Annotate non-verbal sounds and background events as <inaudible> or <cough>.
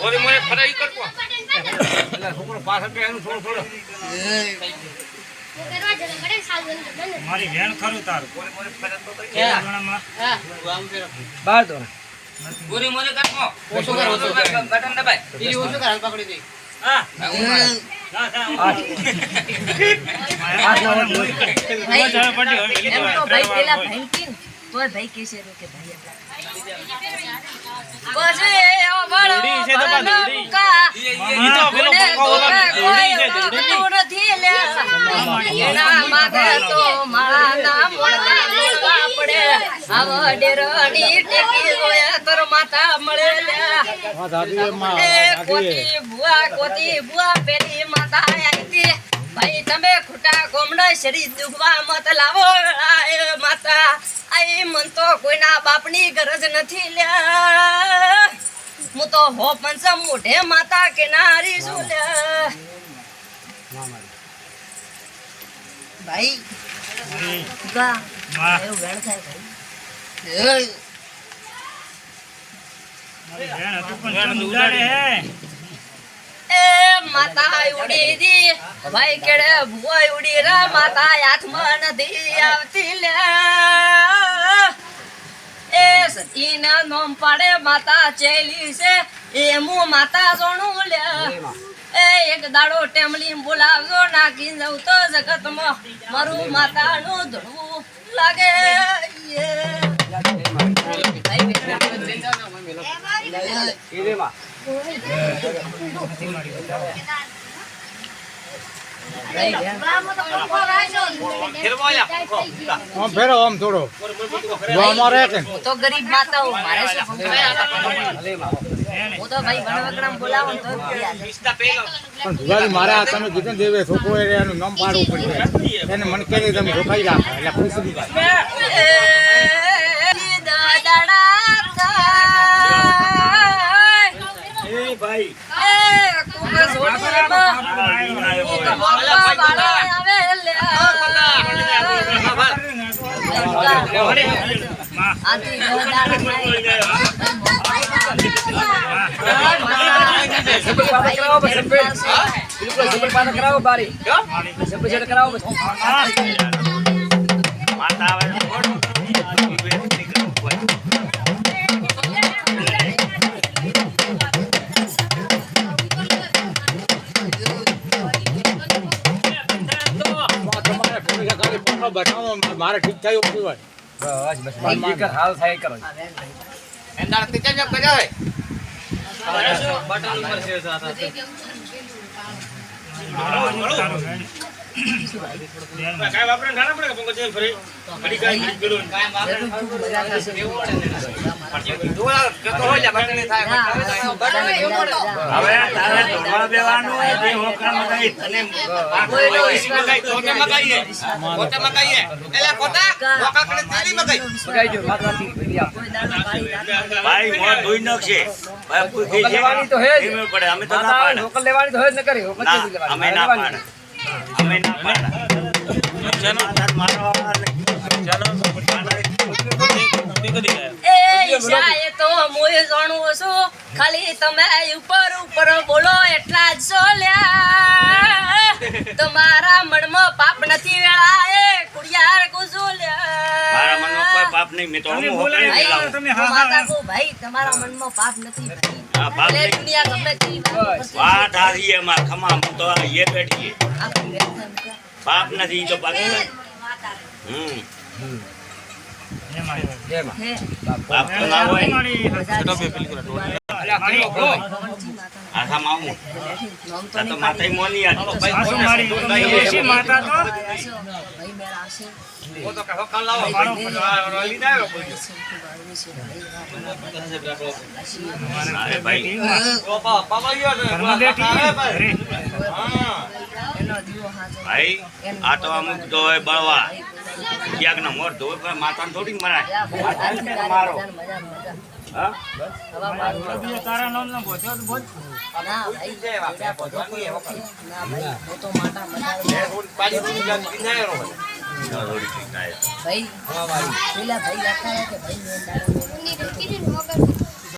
ઓરી મને ફરાઈ કરવો એટલે છોકરો પાછળ કે એનું થોડું થોડું. મારી વેણ ખરું તારું. બાર દો ઓરી મને કરવો ઓછું કર, ઓછું કર. બટન દબાય. ઈ ઓછું કર હાલ પકડી દે હા. મારે. તો <laughs> ભાઈ પેલા. ભાઈ તોય ભાઈ કે. છે કે ભાઈ ભાઈ તમે ખોટા ગોમડા શરીર દુખવા મત લાવો. આ માતા. આઈ મન તો કોઈના બાપની ગરજ નથી લ્યા. હું તો હો પંચમ મોઢે માતા કેનારી છું લ્યા. ભાઈ. ગા. એવું વેણ થાય ભાઈ. માતા ઉડી દી. ભાઈ કેડે ભુવાઈ ઉડી રે. માતા હાથમાં નથી આવતી લે એ સતીના નોમ પાડે માતા ચેલી છે. એ મુ માતા સોનું લે. એ એક દાડો ટેમલી બોલાવજો નાખી જવું તો જગતમાં મારું માતાનું ધણવું લાગે. યે. આમ ફેરો આમ થોડો. જોવામાં રહે કે? તો ગરીબ માતા હું મારે શું હું તો ભાઈ વણવગડામાં બોલાવો તો ભાઈ હાલે. પિસ્તા પહેલો. પણ ભુવાજી મારે આ તમે કીધું દેવે છોકરો એનું નામ પાડવું પડશે. એને મને કહી તમે રોકાઈ રાખો. એટલે ખુશ ભાઈ. ભાઈ એ કુક જોડીમાં એક મોટા બાળા આવે લ્યા. આથી દાદાડા થાય. માતા આવે તો ખોટું. નીકળવું પડે. તમારે પૈસા ખાલી પકડો, બતાવો, મારે ઠીક થયું વાપરે પડે જેમ ફરી ઘડી વાપરે ને કેતો હોય બટન થાય, બટન. બટન નહીં હવે તારે ધોવા દેવાનું જે તને કોઈનો વિશ્વાસ મગાઈ, મગાઈએ. મગાઈએ. એલા ભાઈ મોર ધોઈ નાખશે. ભાઈ પૂછી છે એમ પડે અમે તો ના પાડે. ના અમે ના પાડે. અમે ના પાડે. ચલો. તાર મારો એ તો મોય જાણું ખાલી તમે ઉપર ઉપર બોલો એટલા જ તમારા મનમાં પાપ નથી વેળા નહીં મેં તો હું લાવું તમે હું હા. ભાઈ તમારા મનમાં પાપ નથી ભાઈ. પાપ નહીં. દુનિયા ગમે તેવી વાત હારી માં ખમા હું તો એ બેઠી. પાપ નથી તો બાકી હમ. પાપ તો ના હોય. આથામાં આવું તો આ તો માથે મોની આ તો. સાસુ મારી ડોશી માતા તો ભાઈ મેળા આવશે. ઓ તો કહો કાલ લાવો. મારો આવ્યો કોઈ. અરે ભાઈ ઓ પા- પાપા ગયો ને. ભાઈ. ભાઈ આ તો અમુક તો બળવા ક્યાંક નો મોર ધોય પણ માતાને થોડી મરાય ભાઈ, મારો. મજા, મજા. હા હવા મારું બીજો તારા નામનો ભોજો બોલ. ભાઈ. ના પેલા ભાઈ લખાયા કે ભાઈ